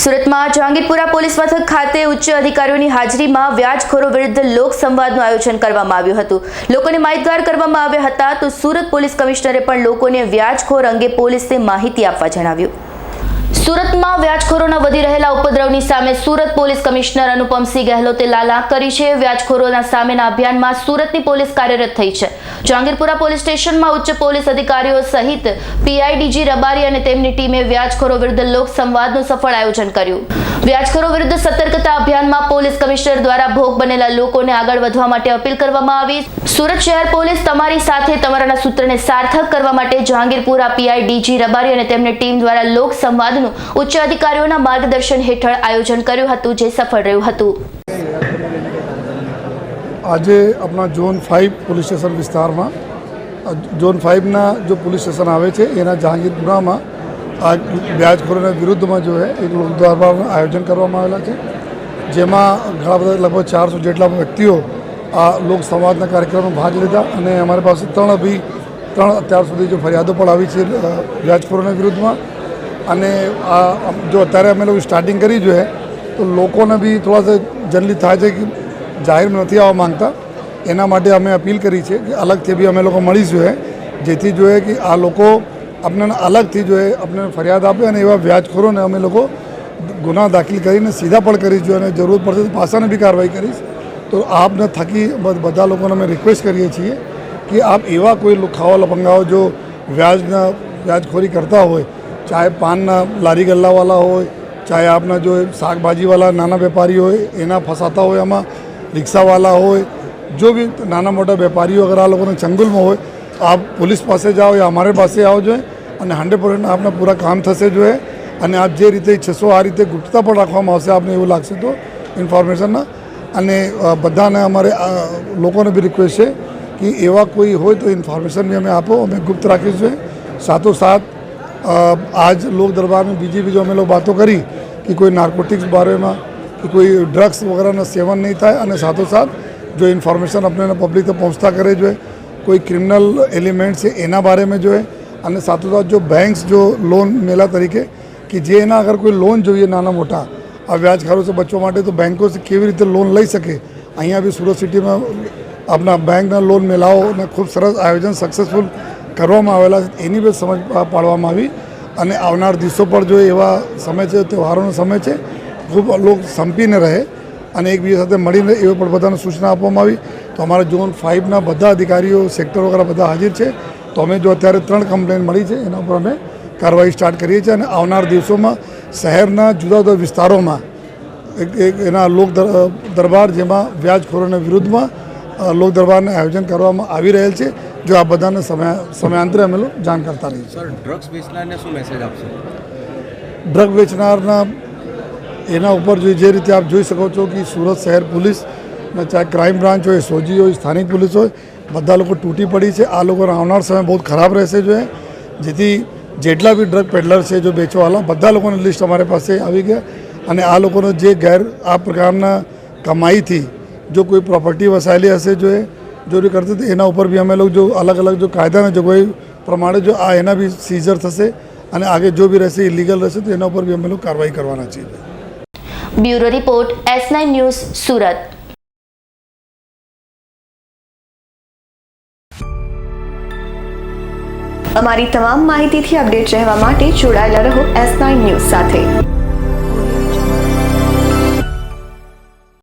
સુરતમાં જહાંગીરપુરા પોલીસ મથક ખાતે ઉચ્ચ અધિકારીઓની હાજરીમાં વ્યાજખોરો વિરુદ્ધ લોક સંવાદનું આયોજન કરવામાં આવ્યું હતું. લોકોને માહિતગાર કરવામાં આવ્યા હતા તો સુરત પોલીસ કમિશનરે પણ લોકોને વ્યાજખોર અંગે પોલીસને માહિતી આપવા જણાવ્યું. સુરતમાં વ્યાજખોરોના વધી રહેલા ઉપદ્રવની સામે સુરત પોલીસ કમિશનર અનુપમસિંહ ગેહલોતે લાલાક કરી છે. વ્યાજખોરોના સામેના અભિયાનમાં સુરતની પોલીસ કાર્યરત થઈ છે. જહાંગીરપુરા પોલીસ સ્ટેશનમાં ઉચ્ચ પોલીસ અધિકારીઓ સહિત પીઆઈડીજી રબારી અને તેમની ટીમે વ્યાજખોરો વિરુદ્ધ લોક સફળ આયોજન કર્યું. વ્યાજખોરો વિરુદ્ધ સતર્કતા અભિયાનમાં પોલીસ કમિશનર દ્વારા ભોગ બનેલા લોકોને આગળ વધવા માટે અપીલ કરવામાં આવી. સુરત શહેર પોલીસ તમારી સાથે તમારા સૂત્રને સાર્થક કરવા માટે જહાંગીરપુરા પીઆઈડીજી રબારી અને તેમની ટીમ દ્વારા લોક સંવાદનું ઉચ્ચ અધિકારીઓના માર્ગદર્શન હેઠળ આયોજન કર્યું હતું, જે સફળ રહ્યું હતું. આજે આપણા ઝોન ફાઇવ પોલીસ સ્ટેશન વિસ્તારમાં ઝોન ફાઇવના જો પોલીસ સ્ટેશન આવે છે, એના જહાંગીરપુરામાં આ વ્યાજખોરોના વિરુદ્ધમાં જો એક લોક દરબારનું આયોજન કરવામાં આવેલા છે. જેમાં ઘણા બધા લગભગ ચારસો જેટલા વ્યક્તિઓ આ લોક સંવાદના કાર્યક્રમમાં ભાગ લીધા અને અમારી પાસે ત્રણ અભી, ત્રણ અત્યાર સુધી જો ફરિયાદો પણ આવી છે વ્યાજખોરોના વિરુદ્ધમાં અને આ જો અત્યારે અમે લોકો સ્ટાર્ટિંગ કરી જોઈએ, તો લોકોને બી થોડા જનરલી થાય છે કે જાહેરમાં નથી આવવા માંગતા. એના માટે અમે અપીલ કરી છે કે અલગથી બી અમે લોકો મળીશું જોઈએ, જેથી જોઈએ કે આ લોકો આપણને અલગથી જોઈએ આપણને ફરિયાદ આપે અને એવા વ્યાજખોરોને અમે લોકો ગુના દાખલ કરીને સીધા પણ કરીશું અને જરૂર પડશે તો પાસાને બી કાર્યવાહી કરીશ. તો આપને થકી બધા લોકોને અમે રિક્વેસ્ટ કરીએ છીએ કે આપ એવા કોઈ ખાવા લપંગાઓ જો વ્યાજના, વ્યાજખોરી કરતા હોય ચાહે પાનના લારી ગલ્લાવાળા હોય, ચાહે આપના જો શાકભાજીવાળા નાના વેપારી હોય, એના ફસાતા હોય, આમાં રિક્ષાવાળા હોય, જો બી નાના મોટા વેપારીઓ અગર આ લોકોને ચંગુલમાં હોય આપ પોલીસ પાસે જાઓ યા અમારે પાસે આવો જોઈએ અને હંડ્રેડ પર્સન્ટ આપના પૂરા કામ થશે જોઈએ અને આપ જે રીતે ઈચ્છશો, આ રીતે ગુપ્તતા પણ રાખવામાં આવશે, આપને એવું લાગશે તો ઇન્ફોર્મેશનના અને બધાને અમારે લોકોને બી રિક્વેસ્ટ છે કે એવા કોઈ હોય તો ઇન્ફોર્મેશન બી અમે આપો, અમે ગુપ્ત રાખીશું. સાથોસાથ આજ લોક દરબારમાં બીજી બીજો અમે લોકો વાતો કરી કે કોઈ નાર્કોટિક્સ બારેમાં કે કોઈ ડ્રગ્સ વગેરેનું સેવન નહીં થાય અને સાથોસાથ જો ઇન્ફોર્મેશન આપણે પબ્લિક તક પહોંચતા કરે જોઈએ, કોઈ ક્રિમિનલ એલિમેન્ટ છે એના બારેમાં જોઈએ અને સાથોસાથ જો બેંક્સ જો લોન મેલા તરીકે કે જે એના અગર કોઈ લોન જોઈએ નાના મોટા, આ વ્યાજ ખારો છે બચ્ચો માટે તો બેંકો કેવી રીતે લોન લઈ શકે? અહીંયા બી સુરત સિટીમાં આપણા બેંકના લોન મેળાઓને ખૂબ સરસ આયોજન સક્સેસફુલ કરવામાં આવેલા એની બી સમજ પાડવામાં આવી અને આવનાર દિવસો પર જો એવા સમય છે, તહેવારોનો સમય છે, ખૂબ લોક સંપીને રહે અને એકબીજા સાથે મળીને એવી પણ બધાને સૂચના આપવામાં આવી. તો અમારા ઝોન ફાઇવના બધા અધિકારીઓ, સેક્ટર વગેરે બધા હાજર છે. તો અમે જો અત્યારે ત્રણ કમ્પ્લેન મળી છે, એના ઉપર અમે કાર્યવાહી સ્ટાર્ટ કરીએ છીએ અને આવનાર દિવસોમાં શહેરના જુદા જુદા વિસ્તારોમાં એક એના લોક દરબાર જેમાં વ્યાજખોરોના વિરુદ્ધમાં લોક દરબારનું આયોજન કરવામાં આવી રહેલ છે. જો આ બધાને સમય સમયાંતરે અમે લોકો જાણ કરતા રહીએ સર ડ્રગ્સ વેચનારને શું મેસેજ આપશો? ડ્રગ વેચનારના એના ઉપર જો જે રીતે આપ જોઈ શકો છો કે સુરત શહેર પોલીસ ચાહે ક્રાઇમ બ્રાન્ચ હોય સોજી હોય સ્થાનિક પોલીસ હોય બધા લોકો તૂટી પડી છે. આ લોકોનો આવનાર સમય બહુ ખરાબ રહેશે જોઈએ જેથી જેટલા બી ડ્રગ પેડલર છે જો વેચવાવાળા બધા લોકોની લિસ્ટ અમારી પાસે આવી ગયા અને આ લોકોનો જે ગેર આ પ્રકારના કમાઈથી જો કોઈ પ્રોપર્ટી વસાયેલી હશે જો ચોરી કરતી હતી એના ઉપર બી અમે લોકો જો અલગ અલગ જો કાયદાના જોગવાઈ પ્રમાણે જો આ એના બી સીઝર થશે અને આગે જો બી રહેશે ઇલીગલ રહેશે તો એના ઉપર બી અમે લોકો કાર્યવાહી કરવાના છીએ bureau report S nine news Surat અમારી તમામ માહિતીથી અપડેટ રહેવા માટે જોડાયેલા રહો એસ નાઇન ન્યૂઝ સાથે।